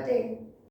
Good day.